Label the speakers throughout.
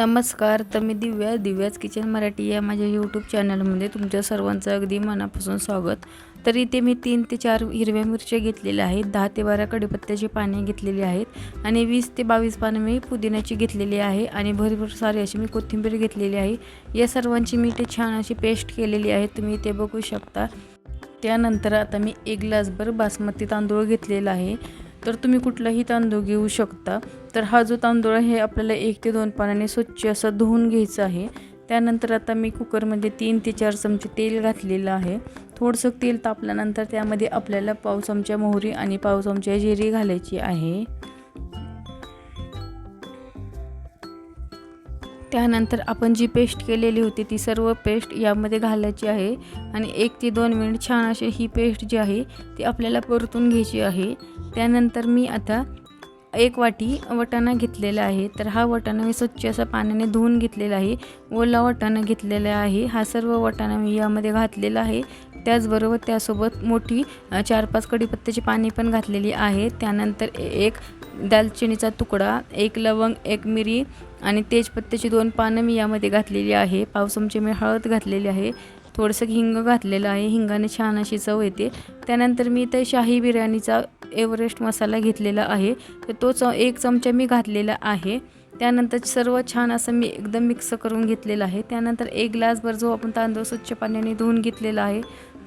Speaker 1: नमस्कार तर मी दिव्या दिव्याच किचन मराठी या माझ्या यूट्यूब चॅनलमध्ये तुमच्या सर्वांचं अगदी मनापासून स्वागत. तर इथे मी तीन ते चार हिरव्या मिरच्या घेतलेल्या आहेत दहा ते बारा कडीपत्त्याची पाने घेतलेली आहेत आणि वीस ते बावीस पानं मी पुदिन्याची घेतलेली आहे आणि भरपूर सारी अशी मी कोथिंबीर घेतलेली आहे. या सर्वांची मी ते छान अशी पेस्ट केलेली आहे तुम्ही इथे बघू शकता. त्यानंतर आता मी एक ग्लासभर बासमती तांदूळ घेतलेला आहे. तर तुम्ही कुठलाही तांदूळ घेऊ शकता. तर हा जो तांदूळ आहे आपल्याला एक ते दोन पाण्याने स्वच्छ असं धुवून घ्यायचं आहे. त्यानंतर आता मी कुकरमध्ये तीन ते चार चमचे तेल घातलेलं आहे. थोडंसं तेल तापल्यानंतर त्यामध्ये आपल्याला पाव चमच्या मोहरी आणि पाव चमच्या जिरी घालायची आहे. त्यानंतर आपण जी पेस्ट केलेली होती ती सर्व पेस्ट यामध्ये घालायची आहे आणि एक ते दोन मिनिट छान अशी ही पेस्ट जी आहे ती आपल्याला परतून घ्यायची आहे. त्यानंतर मी आता एक वाटी वटाणा घेतलेला आहे. तर हा वटाणा मी स्वच्छ असा पाण्याने धुवून घेतलेला आहे. ओला वटाणा घेतलेला आहे. हा सर्व वटाणा मी यामध्ये घातलेला आहे. त्याचबरोबर त्यासोबत मोठी चार पाच कढीपत्त्याची पाणी पण घातलेली आहे त्यानंतर एक दालचिनीचा तुकडा एक लवंग एक मिरी आणि तेजपत्त्याची दोन पानं मी यामध्ये घातलेली आहे. पाव चमचे मी हळद घातलेली आहे. थोडंसं हिंग घातलेलं आहे. हिंगाने छान अशी चव येते. त्यानंतर मी इथे शाही बिर्याणीचा एव्हरेस्ट मसाला घेतलेला आहे. तर तो च एक चमचा मी घातलेला आहे. त्यानंतर सर्व छान असं मी एकदम मिक्स करून घेतलेलं आहे. त्यानंतर एक ग्लासभर जो आपण तांदूळ स्वच्छ पाण्याने धुवून घेतलेला आहे.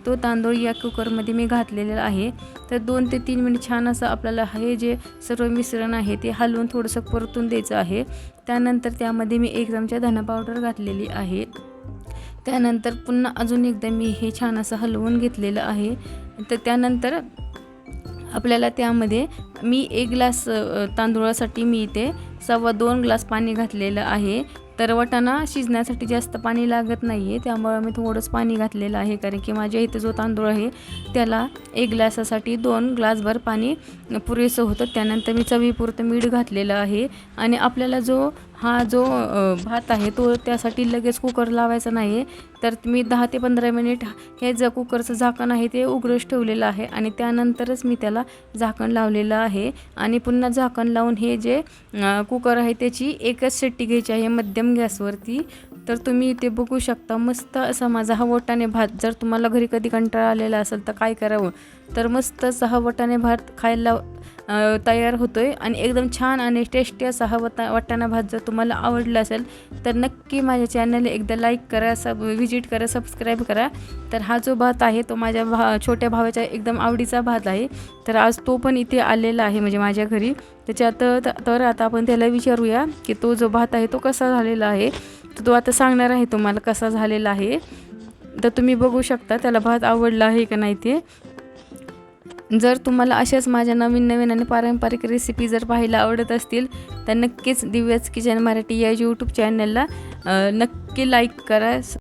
Speaker 1: तो तांदूळ या कुकरमध्ये मी घातलेला आहे. तर दोन ते तीन मिनिट छान असं आपल्याला हे जे सर्व मिश्रण आहे ते हलवून थोडंसं परतून द्यायचं आहे. त्यानंतर त्यामध्ये मी एक चमचा धना पावडर घातलेली आहे. त्यानंतर पुन्हा अजून एकदा मी हे छान असं हलवून घेतलेलं आहे. तर त्यानंतर आपल्याला त्यामध्ये मी एक ग्लास तांदूळासाठी मी इथे सव्वा दोन ग्लास पाणी घातलेलं आहे. तर वटाणा शिजण्यासाठी जास्त पाणी लागत नाही आहे त्यामुळे मी थोडंच पाणी घातलेलं आहे. कारण की माझ्या इथे जो तांदूळ आहे त्याला एक ग्लासासाठी दोन ग्लासभर पाणी पुरेसं होतं. त्यानंतर मी चवीपुरतं मीठ घातलेलं आहे. आणि आपल्याला जो हा जो भात आहे तो त्यासाठी लगेच कुकर लावायचा नाही आहे तर मी दहा ते पंधरा मिनिट हे ज कुकरचं झाकण आहे ते उघडंच ठेवलेलं आहे आणि त्यानंतरच मी त्याला झाकण लावलेलं आहे. आणि पुन्हा झाकण लावून हे जे कुकर आहे त्याची एकच शिट्टी घ्यायची आहे मध्यम गॅसवरती. तर तुम्ही इथे बघू शकता. मस्त असा माझा हा वटाणे भात जर तुम्हाला घरी कधी कंटाळा आलेला असेल तर काय करावं? तर मस्त असा हा वटाणे भात खायला तयार होतो आहे आणि एकदम छान आणि टेस्टी असा हा वटा वाटाणा भात जर तुम्हाला आवडला असेल तर नक्की माझ्या चॅनल एकदा लाईक करा सब विजिट करा सबस्क्राईब करा. तर हा जो भात आहे तो माझ्या भा छोट्या भावाचा एकदम आवडीचा भात आहे. तर आज तो पण इथे आलेला आहे म्हणजे माझ्या घरी. त्याच्यात तर आता आपण त्याला विचारूया की तो जो भात आहे तो कसा झालेला आहे? तर तो आता सांगणार आहे तुम्हाला कसा झालेला आहे. तर तुम्ही बघू शकता त्याला भात आवडला आहे का नाही ते. जर तुम्हाला अशाच माझ्या नवीन नवीन आणि पारंपरिक रेसिपी जर पाहायला आवडत असतील तर नक्कीच दिव्याच किचन मराठी या यूट्यूब चॅनलला नक्की लाईक करा.